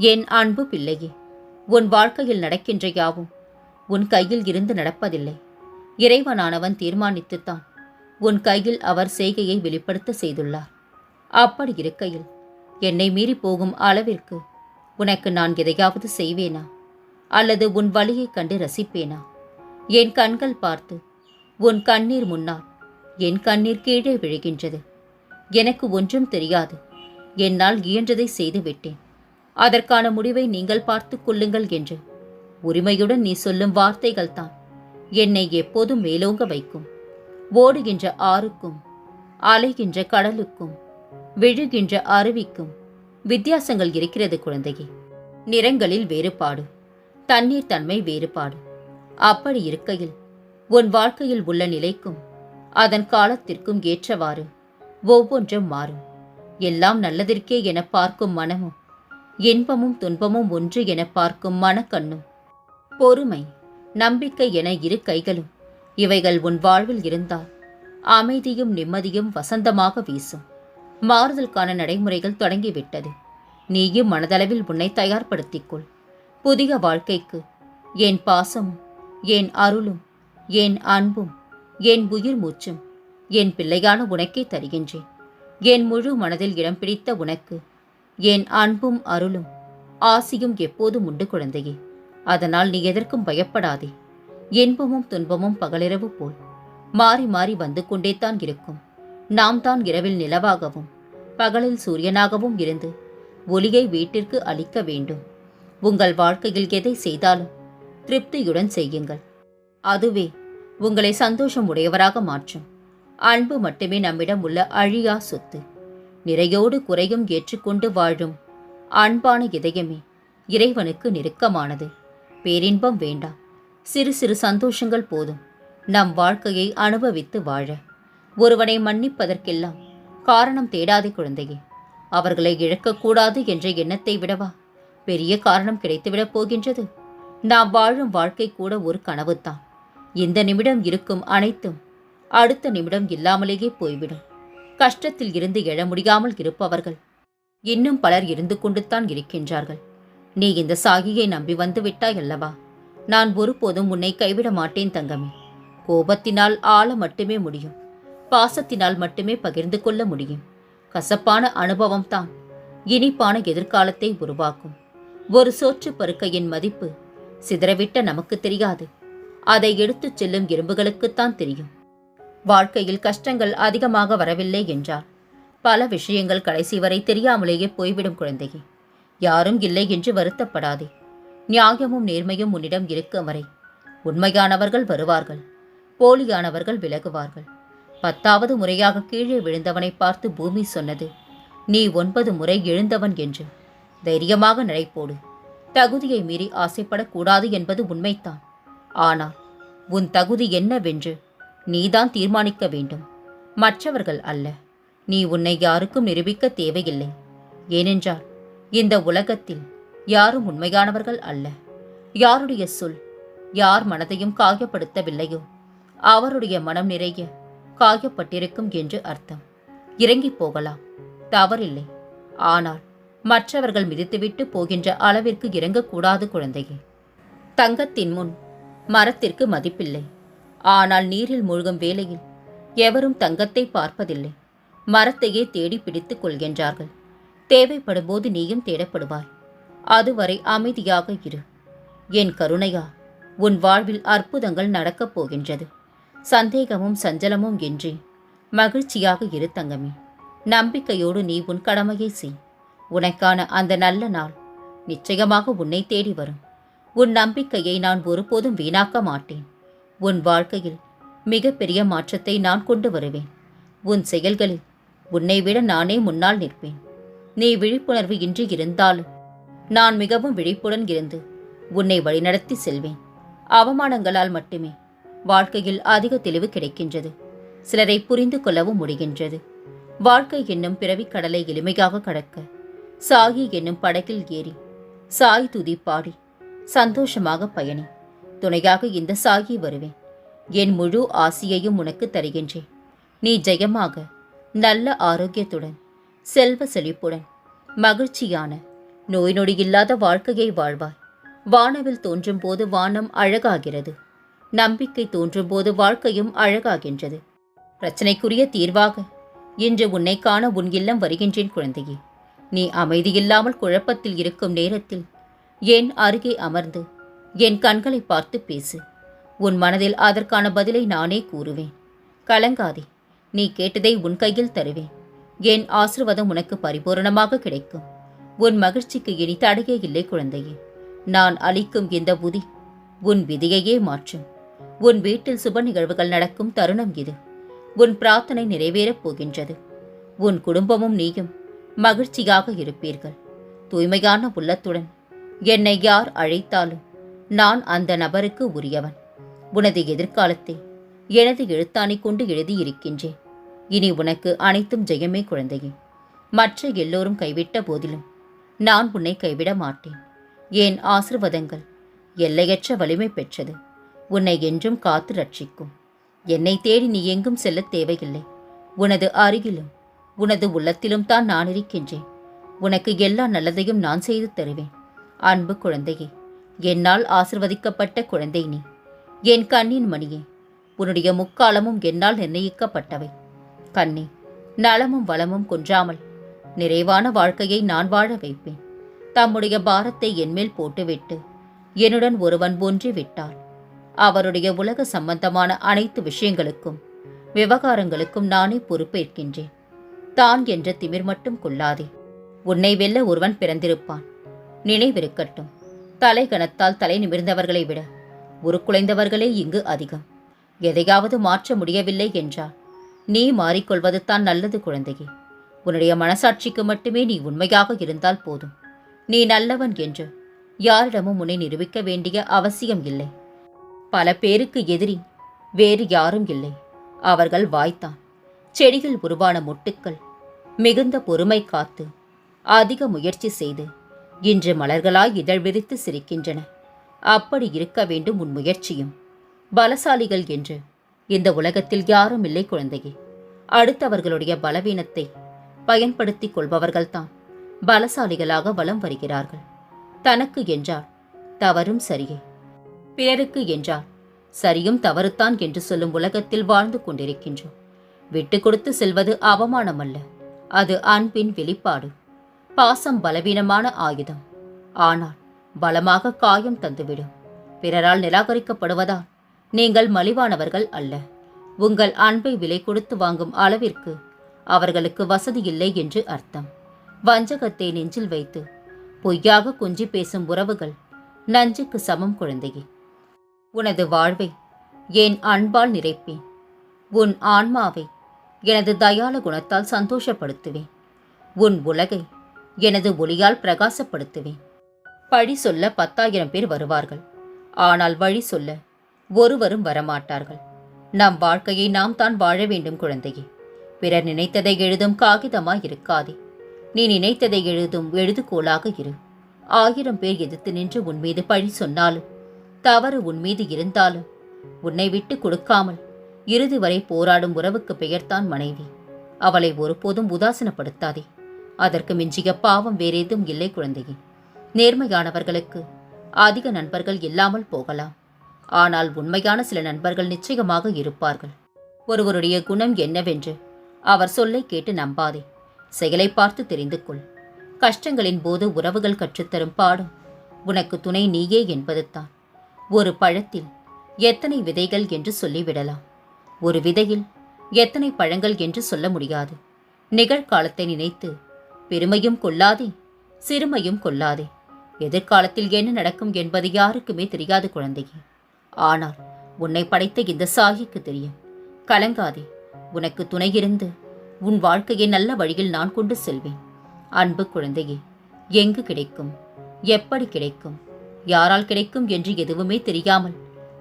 என் அன்பு பிள்ளையே உன் வாழ்க்கையில் நடக்கின்ற யாவும் உன் கையில் இருந்து நடப்பதில்லை. இறைவனானவன் தீர்மானித்துத்தான் உன் கையில் அவர் செய்கையை வெளிப்படுத்த செய்துள்ளார். அப்படி இருக்கையில் என்னை மீறி போகும் அளவிற்கு உனக்கு நான் எதையாவது செய்வேனா? அல்லது உன் வழியைக் கண்டு ரசிப்பேனா? என் கண்கள் பார்த்து உன் கண்ணீர் முன்னால் என் கண்ணீர் கீழே விழுகின்றது. எனக்கு ஒன்றும் தெரியாது. என்னால் இயன்றதை செய்து விட்டேன் அதற்கான முடிவை நீங்கள் பார்த்துக் கொள்ளுங்கள் என்று. உரிமையுடன் நீ சொல்லும் வார்த்தைகள்தான் என்னை எப்போதும் மேலோங்க வைக்கும். ஓடுகின்ற ஆறுக்கும் அலைகின்ற கடலுக்கும் விழுகின்ற அருவிக்கும் வித்தியாசங்கள் இருக்கிறது குழந்தையே. நிறங்களில் வேறுபாடு தண்ணீர் தன்மை வேறுபாடு. அப்படி இருக்கையில் உன் வாழ்க்கையில் உள்ள நிலைக்கும் அதன் காலத்திற்கும் ஏற்றவாறு ஒவ்வொன்றும் மாறும். எல்லாம் நல்லதற்கே என பார்க்கும் மனமும் இன்பமும் துன்பமும் ஒன்று என பார்க்கும் மனக்கண்ணும் பொறுமை நம்பிக்கை என இரு கைகளும் இவைகள் உன் வாழ்வில் இருந்தால் அமைதியும் நிம்மதியும் வசந்தமாக வீசும். மாறுதலுக்கான நடைமுறைகள் தொடங்கிவிட்டது. நீயும் மனதளவில் உன்னை தயார்படுத்திக் கொள் புதிய வாழ்க்கைக்கு என் பாசமும் என் அருளும் என் அன்பும் என் உயிர் மூச்சும் என் பிள்ளையான உனக்கே தருகின்றேன். என் முழு மனதில் இடம் பிடித்த உனக்கு என் அன்பும் அருளும் ஆசியும் எப்போதும் உண்டு குழந்தையே. அதனால் நீ எதற்கும் பயப்படாதே. இன்பமும் துன்பமும் பகலிரவு போல் மாறி மாறி வந்து கொண்டேதான் இருக்கும். நாம் தான் இரவில் நிலவாகவும் பகலில் சூரியனாகவும் இருந்து ஒளியை வீட்டிற்கு அளிக்க வேண்டும். உங்கள் வாழ்க்கையில் எதை செய்தாலும் திருப்தியுடன் செய்யுங்கள். அதுவே உங்களை சந்தோஷம் உடையவராக மாற்றும். அன்பு மட்டுமே நம்மிடம் உள்ள அழியா சொத்து. நிறையோடு குறையும் ஏற்றுக்கொண்டு வாழும். அன்பான இதயமே இறைவனுக்கு நெருக்கமானது. பேரின்பம் வேண்டாம். சிறு சிறு சந்தோஷங்கள் போதும். நம் வாழ்க்கையை அனுபவித்து வாழ. ஒருவனை மன்னிப்பதற்கெல்லாம் காரணம் தேடாதே குழந்தையே. அவர்களை இழக்கக்கூடாது என்ற எண்ணத்தை விடவா? பெரிய காரணம் கிடைத்துவிடப் போகின்றது. நாம் வாழும் வாழ்க்கை கூட ஒரு கனவுதான் இந்த நிமிடம் இருக்கும் அனைத்தும் அடுத்த நிமிடம் இல்லாமலேயே போய்விடும். கஷ்டத்தில் இருந்து எழ முடியாமல் இருப்பவர்கள். இன்னும் பலர் இருந்து கொண்டுத்தான் இருக்கின்றார்கள். நீ இந்த சாகியை நம்பி வந்து விட்டாய் அல்லவா? நான் ஒருபோதும் உன்னை கைவிட மாட்டேன் தங்கமே. கோபத்தினால் ஆள மட்டுமே முடியும். பாசத்தினால் மட்டுமே பகிர்ந்து கொள்ள முடியும். கசப்பான அனுபவம்தான் இனிப்பான எதிர்காலத்தை உருவாக்கும். ஒரு சோற்று பருக்கையின் மதிப்பு சிதறவிட்ட நமக்கு தெரியாது. அதை எடுத்துச் செல்லும் எறும்புகளுக்குத்தான் தெரியும். வாழ்க்கையில் கஷ்டங்கள் அதிகமாக வரவில்லை என்றால் பல விஷயங்கள் கடைசி வரை தெரியாமலேயே போய்விடும் குழந்தையே. யாரும் இல்லை என்று வருத்தப்படாதே. நியாயமும் நேர்மையும் உன்னிடம் இருக்கும் வரை உண்மையானவர்கள் வருவார்கள். போலியானவர்கள் விலகுவார்கள். பத்தாவது முறையாக கீழே விழுந்தவனை பார்த்து பூமி சொன்னது நீ ஒன்பது முறை எழுந்தவன் என்று. தைரியமாக நடைபோடு தகுதியை மீறி ஆசைப்படக்கூடாது என்பது உண்மைத்தான் ஆனால் உன் தகுதி என்னவென்று நீதான் தீர்மானிக்க வேண்டும். மற்றவர்கள் அல்ல. நீ உன்னை யாருக்கும் நிரூபிக்க தேவையில்லை. ஏனென்றால் இந்த உலகத்தில் யாரும் உண்மையானவர்கள் அல்ல. யாருடைய சொல் யார் மனதையும் காயப்படுத்தவில்லையோ அவருடைய மனம் நிறைய காயப்பட்டிருக்கும் என்று அர்த்தம். இறங்கி போகலாம். தவறில்லை. ஆனால் மற்றவர்கள் மிதித்துவிட்டு போகின்ற அளவிற்கு இறங்கக்கூடாது குழந்தையே. தங்கத்தின் முன் மரத்திற்கு மதிப்பில்லை. ஆனால் நீரில் மூழ்கும் வேளையில் எவரும் தங்கத்தை பார்ப்பதில்லை. மரத்தையே தேடி பிடித்துக் கொள்கின்றார்கள். தேவைப்படும் போது நீயும் தேடப்படுவாய். அதுவரை அமைதியாக இரு. என் கருணையா உன் வாழ்வில் அற்புதங்கள் நடக்கப் போகின்றது. சந்தேகமும் சஞ்சலமும் இன்றி மகிழ்ச்சியாக இரு தங்கமே. நம்பிக்கையோடு நீ உன் கடமையை செய். உனக்கான அந்த நல்ல நாள் நிச்சயமாக உன்னை தேடி வரும். உன் நம்பிக்கையை நான் ஒருபோதும் வீணாக்க மாட்டேன். உன் வாழ்க்கையில் மிகப்பெரிய மாற்றத்தை நான் கொண்டு வருவேன். உன் செயல்களில் உன்னை விட நானே முன்னால் நிற்பேன். நீ விழிப்புணர்வு இன்றி இருந்தாலும் நான் மிகவும் விழிப்புடன் இருந்து உன்னை வழிநடத்தி செல்வேன். அவமானங்களால் மட்டுமே வாழ்க்கையில் அதிக தெளிவு கிடைக்கின்றது. சிலரை புரிந்து கொள்ளவும் முடிகின்றது. வாழ்க்கை என்னும் பிறவிக் கடலை எளிமையாக கடக்க சாகி என்னும் படகில் ஏறி சாய் துதி பாடி சந்தோஷமாக பயணி. துணையாக இந்த சாகி வருவேன். என் முழு ஆசியையும் உனக்கு தருகின்றேன். நீ ஜெயமாக நல்ல ஆரோக்கியத்துடன் செல்வ செழிப்புடன் மகிழ்ச்சியான நோய் நொடி இல்லாத வாழ்க்கையை வாழ்வாய். வானவில் தோன்றும் போது வானம் அழகாகிறது. நம்பிக்கை தோன்றும் போது வாழ்க்கையும் அழகாகின்றது. பிரச்சனைக்குரிய தீர்வாக இன்று உன்னை காண உன் இல்லம் வருகின்றேன் குழந்தையே. நீ அமைதியில்லாமல் குழப்பத்தில் இருக்கும் நேரத்தில் என் அருகே அமர்ந்து என் கண்களை பார்த்து பேசு. உன் மனதில் அதற்கான பதிலை நானே கூறுவேன். கலங்காதே நீ கேட்டதை உன் கையில் தருவேன். என் ஆசிர்வாதம் உனக்கு பரிபூரணமாக கிடைக்கும். உன் மகிழ்ச்சிக்கு இனி தடையே இல்லை குழந்தையே. நான் அளிக்கும் இந்த புதி உன் விதியையே மாற்றும். உன் வீட்டில் சுப நிகழ்வுகள் நடக்கும் தருணம் இது. உன் பிரார்த்தனை நிறைவேறப் போகின்றது. உன் குடும்பமும் நீயும் மகிழ்ச்சியாக இருப்பீர்கள். தூய்மையான உள்ளத்துடன் என்னை யார் அழைத்தாலும் நான் அந்த நபருக்கு உரியவன். உனது எதிர்காலத்தை எனது எழுத்தாணி கொண்டு எழுதியிருக்கின்றேன். இனி உனக்கு அனைத்தும் ஜெயமே குழந்தையே. மற்ற எல்லோரும் கைவிட்ட போதிலும் நான் உன்னை கைவிட மாட்டேன். என் ஆசிர்வாதங்கள் எல்லையற்ற வலிமை பெற்றது. உன்னை என்றும் காத்து ரட்சிக்கும். என்னை தேடி நீ எங்கும் செல்லத் தேவையில்லை. உனது அருகிலும் உனது உள்ளத்திலும் தான் நான் இருக்கின்றேன். உனக்கு எல்லா நல்லதையும் நான் செய்து தருவேன். அன்பு குழந்தையே என்னால் ஆசிர்வதிக்கப்பட்ட குழந்தை நீ. என் கண்ணின் மணியே உன்னுடைய முக்காலமும் என்னால் நிர்ணயிக்கப்பட்டவை. கண்ணே நலமும் வளமும் குன்றாமல் நிறைவான வாழ்க்கையை நான் வாழ வைப்பேன். தம்முடைய பாரத்தை என்மேல் போட்டுவிட்டு என்னுடன் ஒருவன் ஒன்றி விட்டார் அவருடைய உலக சம்பந்தமான அனைத்து விஷயங்களுக்கும் விவகாரங்களுக்கும் நானே பொறுப்பேற்கின்றேன். தான் என்ற திமிர் மட்டும் கொள்ளாதே. உன்னை வெல்ல ஒருவன் பிறந்திருப்பான். நினைவிருக்கட்டும். தலை கணத்தால் தலை நிமிர்ந்தவர்களை விட உருக்குலைந்தவர்களே இங்கு அதிகம். எதையாவது மாற்ற முடியவில்லை என்றால் நீ மாறிக்கொள்வது தான் நல்லது குழந்தையே. உன்னுடைய மனசாட்சிக்கு மட்டுமே நீ உண்மையாக இருந்தால் போதும். நீ நல்லவன் என்று யாரிடமும் உன்னை நிரூபிக்க வேண்டிய அவசியம் இல்லை. பல பேருக்கு எதிரி வேறு யாரும் இல்லை. அவர்கள் வாய்த்தான். செடியில் உருவான மொட்டுக்கள் மிகுந்த பொறுமை காத்து அதிக முயற்சி செய்து இன்று மலர்களாய் இதழ் விரித்து சிரிக்கின்றன. அப்படி இருக்க வேண்டும் உன் முயற்சியும். பலசாலிகள் என்று. இந்த உலகத்தில் யாரும் இல்லை குழந்தையே. அடுத்தவர்களுடைய பலவீனத்தை பயன்படுத்திக் கொள்பவர்கள்தான். பலசாலிகளாக வலம் வருகிறார்கள். தனக்கு என்றால் தவறும் சரியே. பிறருக்கு என்றால் சரியும் தவறுத்தான் என்று சொல்லும் உலகத்தில் வாழ்ந்து கொண்டிருக்கின்றோம். விட்டு கொடுத்து செல்வது அவமானம் அல்ல அது அன்பின் வெளிப்பாடு. பாசம் பலவீனமான ஆயுதம். ஆனால் பலமாக காயம் தந்துவிடும். பிறரால் நிராகரிக்கப்படுவதால் நீங்கள் மலிவானவர்கள் அல்ல. உங்கள் அன்பை விலை கொடுத்து வாங்கும் அளவிற்கு அவர்களுக்கு வசதி இல்லை என்று அர்த்தம். வஞ்சகத்தை நெஞ்சில் வைத்து பொய்யாக கொஞ்சி பேசும் உறவுகள் நஞ்சுக்கு சமம் குழந்தையே. உனது வாழ்வை என் அன்பால் நிறைப்பேன். உன் ஆன்மாவை எனது தயால குணத்தால் சந்தோஷப்படுத்துவேன். உன் உலகை எனது ஒளியால் பிரகாசப்படுத்துவேன். பழி சொல்ல பத்தாயிரம் பேர் வருவார்கள். ஆனால் வழி சொல்ல ஒருவரும் வரமாட்டார்கள். நம் வாழ்க்கையை நாம் தான் வாழ வேண்டும் குழந்தையே. பிறர் நினைத்ததை எழுதும் காகிதமாய் இருக்காதே. நீ நினைத்ததை எழுதும் எழுதுகோலாக இரு. ஆயிரம் பேர் எதிர்த்து நின்று உன் மீது பழி சொன்னாலும் தவறு உன் மீது இருந்தாலும் உன்னை விட்டு கொடுக்காமல் இறுதி வரை போராடும் உறவுக்கு பெயர்தான் மனைவி. அவளை ஒருபோதும் உதாசீனப்படுத்தாதே. அதற்கு மிஞ்சிய பாவம் வேறேதும் இல்லை குழந்தையே. நேர்மையானவர்களுக்கு அதிக நண்பர்கள் இல்லாமல் போகலாம். ஆனால் உண்மையான சில நண்பர்கள் நிச்சயமாக இருப்பார்கள். ஒருவருடைய குணம் என்னவென்று அவர் சொல்லை கேட்டு நம்பாதே. செயலை பார்த்து தெரிந்து கொள். கஷ்டங்களின் போது உறவுகள் கற்றுத்தரும் பாடம் உனக்கு துணை நீயே என்பதுதான். ஒரு பழத்தில் எத்தனை விதைகள் என்று சொல்லிவிடலாம். ஒரு விதையில் எத்தனை பழங்கள் என்று சொல்ல முடியாது. நிகழ்காலத்தை நினைத்து பெருமையும் கொள்ளாதே சிறுமையும் கொள்ளாதே. எதிர்காலத்தில் என்ன நடக்கும் என்பது யாருக்குமே தெரியாது குழந்தையே. ஆனால் உன்னை படைத்த இந்த சாகிக்கு தெரியும். கலங்காதே உனக்கு துணையிருந்து உன் வாழ்க்கையை நல்ல வழியில் நான் கொண்டு செல்வேன். அன்பு குழந்தையே எங்கு கிடைக்கும் எப்படி கிடைக்கும் யாரால் கிடைக்கும் என்று எதுவுமே தெரியாமல்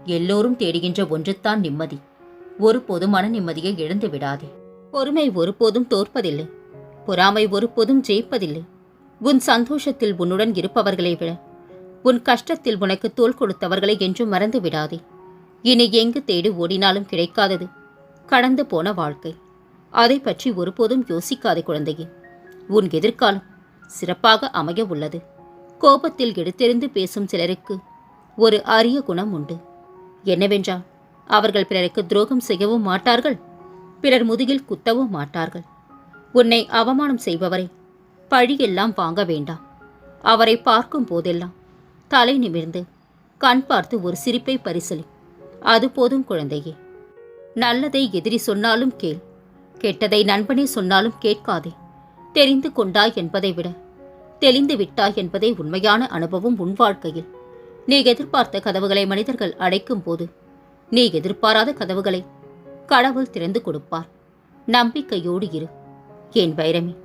எல்லோரும் தேடுகின்ற ஒன்றுத்தான் நிம்மதி. ஒருபோதும் மன நிம்மதியை இழந்து விடாதே. பொறுமை ஒருபோதும் தோற்பதில்லை. பொறாமை ஒருபோதும் ஜெயிப்பதில்லை. உன் சந்தோஷத்தில் உன்னுடன் இருப்பவர்களை விட உன் கஷ்டத்தில் உனக்கு தோள் கொடுத்தவர்களை என்றும் மறந்து விடாதே. இனி எங்கு தேடி ஓடினாலும் கிடைக்காதது. கடந்து போன வாழ்க்கை. அதை பற்றி ஒருபோதும் யோசிக்காதே குழந்தையே. உன் எதிர்காலம் சிறப்பாக அமைய உள்ளது. கோபத்தில் எடுத்தெறிந்து பேசும் சிலருக்கு ஒரு அரிய குணம் உண்டு. என்னவென்றால் அவர்கள் பிறருக்கு துரோகம் செய்யவும் மாட்டார்கள். பிறர் முதுகில் குத்தவும் மாட்டார்கள். உன்னை அவமானம் செய்பவரை பழியெல்லாம் வாங்க வேண்டாம். அவரை பார்க்கும் போதெல்லாம் தலை நிமிர்ந்து கண் பார்த்து ஒரு சிரிப்பை பரிசலி. அது போதும் குழந்தையே நல்லதை எதிரி சொன்னாலும் கேள். கெட்டதை நண்பனே சொன்னாலும் கேட்காதே. தெரிந்து கொண்டாய் என்பதை விட தெளிந்து விட்டாய் என்பதே உண்மையான அனுபவம் உன் வாழ்க்கையில். நீ எதிர்பார்த்த கதவுகளை மனிதர்கள் அடைக்கும் போது நீ எதிர்பாராத கதவுகளை கடவுள் திறந்து கொடுப்பார். நம்பிக்கையோடு இரு. என் வைரமே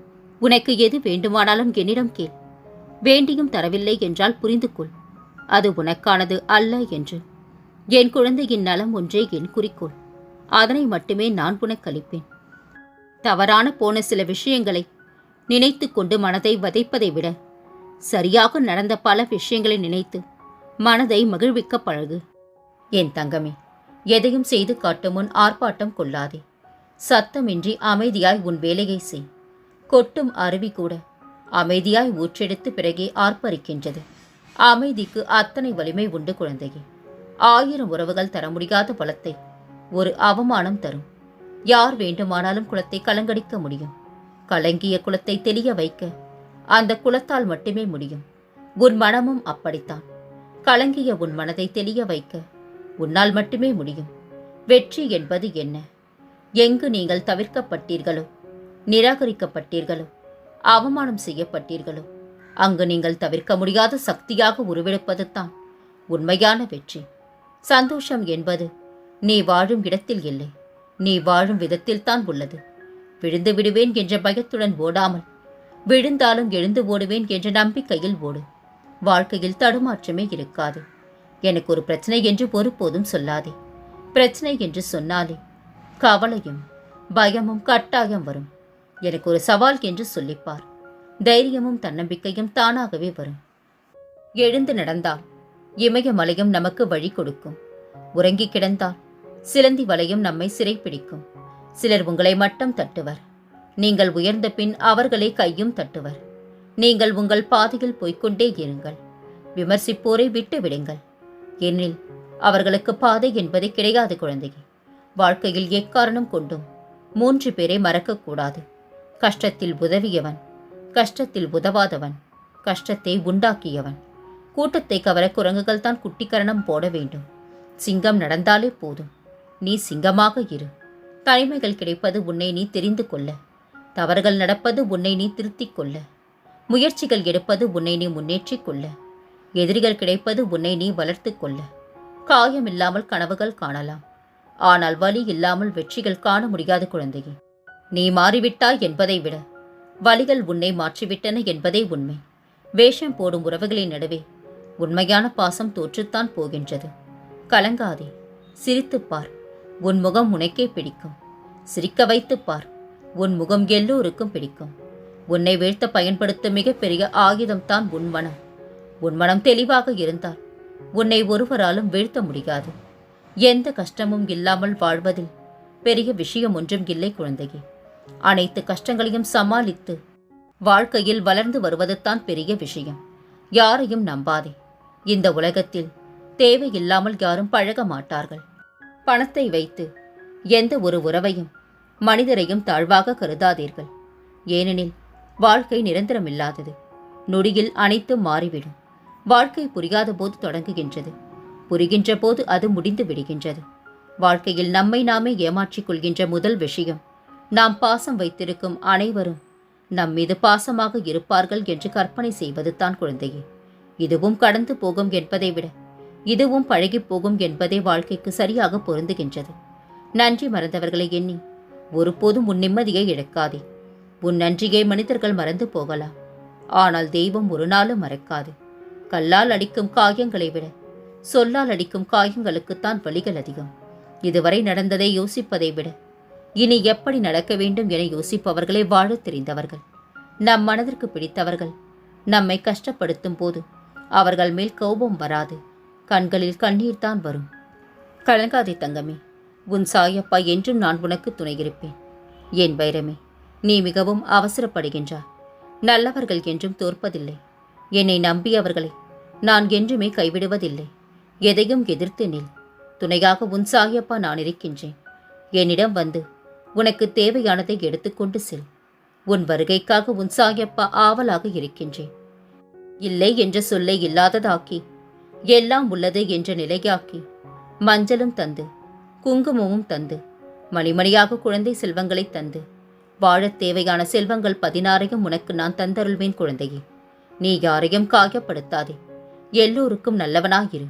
உனக்கு எது வேண்டுமானாலும் என்னிடம் கேள். வேண்டியும் தரவில்லை என்றால் புரிந்து கொள். அது உனக்கானது அல்ல என்று. என் குழந்தையின் நலம் ஒன்றே என் குறிக்கோள். அதனை மட்டுமே நான் உனக்களிப்பேன் தவறான போன சில விஷயங்களை நினைத்து கொண்டு மனதை வதைப்பதை விட சரியாக நடந்த பல விஷயங்களை நினைத்து மனதை மகிழ்விக்க பழகு. என் தங்கமே எதையும் செய்து காட்டும் முன் ஆர்ப்பாட்டம் கொள்ளாதே. சத்தமின்றி அமைதியாய் உன் வேலையை செய். கொட்டும் அருவி கூட அமைதியாய் ஊற்றெடுத்து பிறகே ஆர்ப்பரிக்கின்றது. அமைதிக்கு அத்தனை வலிமை உண்டு குழந்தையே. ஆயிரம் உறவுகள் தர முடியாத பலத்தை ஒரு அவமானம் தரும். யார் வேண்டுமானாலும் குலத்தை கலங்கடிக்க முடியும். கலங்கிய குலத்தை தெளிய வைக்க அந்த குலத்தால் மட்டுமே முடியும். உன் மனமும் அப்படித்தான். கலங்கிய உன் மனதை தெளிய வைக்க உன்னால் மட்டுமே முடியும். வெற்றி என்பது என்ன? எங்கு நீங்கள் தவிர்க்கப்பட்டீர்களோ நிராகரிக்கப்பட்டீர்களோ அவமானம் செய்யப்பட்டீர்களோ அங்கு நீங்கள் தவிர்க்க முடியாத சக்தியாக உருவெடுப்பது தான் உண்மையான வெற்றி. சந்தோஷம் என்பது நீ வாழும் இடத்தில் இல்லை நீ வாழும் விதத்தில் தான் உள்ளது. விழுந்து விடுவேன் என்ற பயத்துடன் ஓடாமல் விழுந்தாலும் எழுந்து ஓடுவேன் என்ற நம்பிக்கையில் ஓடு. வாழ்க்கையில் தடுமாற்றமே இருக்காது. எனக்கு ஒரு பிரச்சனை என்று ஒருபோதும் சொல்லாதே. பிரச்சனை என்று சொன்னாலே கவலையும் பயமும் கட்டாயம் வரும். எனக்கு ஒரு சவால் என்று சொல்லிப்பார். தைரியமும் தன்னம்பிக்கையும் தானாகவே வரும். எழுந்து நடந்தால் இமயமலையும் நமக்கு வழி கொடுக்கும். உறங்கி கிடந்தால் சிலந்தி வலையும் நம்மை சிறைப்பிடிக்கும். சிலர் உங்களை மட்டம் தட்டுவர். நீங்கள் உயர்ந்த பின் அவர்களை கையும் தட்டுவர். நீங்கள் உங்கள் பாதையில் போய்க்கொண்டே இருங்கள். விமர்சிப்போரை விட்டு விடுங்கள் எனில் அவர்களுக்கு பாதை என்பது கிடையாது குழந்தையே. வாழ்க்கையில் எக்காரணம் கொண்டும் மூன்று பேரை மறக்கக்கூடாது. கஷ்டத்தில் உதவியவன் கஷ்டத்தில் உதவாதவன் கஷ்டத்தை உண்டாக்கியவன். கூட்டத்தை கவர குரங்குகள் தான் குட்டிக்கரணம் போட வேண்டும். சிங்கம் நடந்தாலே போதும். நீ சிங்கமாக இரு. தலைமைகள் கிடைப்பது உன்னை நீ தெரிந்து கொள்ள. தவறுகள் நடப்பது உன்னை நீ திருத்திக் கொள்ள. முயற்சிகள் எடுப்பது உன்னை நீ முன்னேற்றிக் கொள்ள. எதிரிகள் கிடைப்பது உன்னை நீ வளர்த்து கொள்ள. காயம் இல்லாமல் கனவுகள் காணலாம். ஆனால் வலி இல்லாமல் வெற்றிகள் காண முடியாத குழந்தையே. நீ மாறிவிட்டாய் என்பதை விட வலிகள் உன்னை மாற்றிவிட்டன என்பதே உண்மை. வேஷம் போடும் உறவுகளின் நடுவே உண்மையான பாசம் தோற்றுத்தான் போகின்றது. கலங்காதே சிரித்துப் பார். உன் முகம் உனக்கே பிடிக்கும். சிரிக்க வைத்துப் பார். உன் முகம் எல்லோருக்கும் பிடிக்கும். உன்னை வீழ்த்த பயன்படுத்தும் மிகப்பெரிய ஆயுதம்தான் உன் மனம். உன் மனம் தெளிவாக இருந்தால் உன்னை ஒருவராலும் வீழ்த்த முடியாது. எந்த கஷ்டமும் இல்லாமல் வாழ்வதில் பெரிய விஷயம் ஒன்றும் இல்லை குழந்தையே. அனைத்து கஷ்டங்களையும் சமாளித்து வாழ்க்கையில் வளர்ந்து வருவதுதான் பெரிய விஷயம். யாரையும் நம்பாதே. இந்த உலகத்தில் தேவையில்லாமல் யாரும் பழக மாட்டார்கள். பணத்தை வைத்து எந்த ஒரு உறவையும் மனிதரையும் தாழ்வாக கருதாதீர்கள். ஏனெனில் வாழ்க்கை நிரந்தரமில்லாதது. நொடியில் அனைத்தும் மாறிவிடும். வாழ்க்கை புரியாத போது தொடங்குகின்றது. புரிகின்ற போது அது முடிந்து விடுகின்றது. வாழ்க்கையில் நம்மை நாமே ஏமாற்றிக் கொள்கின்ற முதல் விஷயம் நாம் பாசம் வைத்திருக்கும் அனைவரும் நம் மீது பாசமாக இருப்பார்கள் என்று கற்பனை செய்வது தான் குழந்தையே. இதுவும் கடந்து போகும் என்பதை விட இதுவும் பழகிப் போகும் என்பதே வாழ்க்கைக்கு சரியாக பொருந்துகின்றது. நன்றி மறந்தவர்களை எண்ணி ஒருபோதும் உன் நிம்மதியை இழக்காதே. உன் நன்றியை மனிதர்கள் மறந்து போகலாம். ஆனால் தெய்வம் ஒரு நாளும் மறக்காது. கல்லால் அடிக்கும் காயங்களை விட சொல்லால் அடிக்கும் காயங்களுக்குத்தான் வலிகள் அதிகம். இதுவரை நடந்ததை யோசிப்பதை விட இனி எப்படி நடக்க வேண்டும் என யோசிப்பவர்களே வாழத் தெரிந்தவர்கள். நம் மனதிற்கு பிடித்தவர்கள் நம்மை கஷ்டப்படுத்தும் போது அவர்கள் மேல் கோபம் வராது கண்களில் கண்ணீர் தான் வரும். கலங்காதே தங்கமே உன் சாயப்பா என்றும் நான் உனக்கு துணையிருப்பேன். என் வைரமே நீ மிகவும் அவசரப்படுகின்றாய். நல்லவர்கள் என்றும் தோற்பதில்லை. என்னை நம்பியவர்களை நான் என்றுமே கைவிடுவதில்லை. எதையும் எதிர்த்து நில். துணையாக உன் சாயப்பா நான் இருக்கின்றேன். என்னிடம் வந்து உனக்கு தேவையானதை எடுத்துக்கொண்டு செல். உன் வருகைக்காக உன் சாயப்பா ஆவலாக இருக்கின்றேன். இல்லை என்ற சொல்லை இல்லாததாக்கி எல்லாம் உள்ளது என்ற நிலையாக்கி மஞ்சளும் தந்து குங்குமமும் தந்து மணிமணியாக குழந்தை செல்வங்களை தந்து வாழத் தேவையான செல்வங்கள் பதினாறையும் உனக்கு நான் தந்தருள்வேன் குழந்தையே. நீ யாரையும் காயப்படுத்தாதே. எல்லோருக்கும் நல்லவனாயிரு.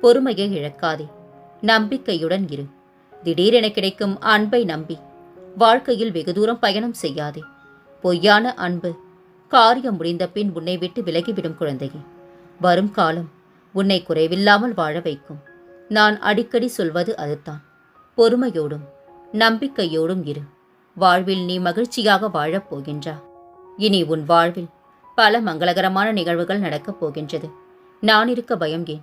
பொறுமையை இழக்காதே. நம்பிக்கையுடன் இரு. திடீரென கிடைக்கும் அன்பை நம்பி. வாழ்க்கையில் வெகு தூரம் பயணம் செய்யாதே. பொய்யான அன்பு. காரியம் முடிந்த பின் உன்னை விட்டு விலகிவிடும் குழந்தையே. வரும் காலம் உன்னை குறைவில்லாமல் வாழ வைக்கும். நான் அடிக்கடி சொல்வது அதுதான். பொறுமையோடும் நம்பிக்கையோடும் இரு. வாழ்வில் நீ மகிழ்ச்சியாக வாழப் போகின்றா. இனி உன் வாழ்வில் பல மங்களகரமான நிகழ்வுகள் நடக்கப் போகின்றது. நான் இருக்க பயம் ஏன்?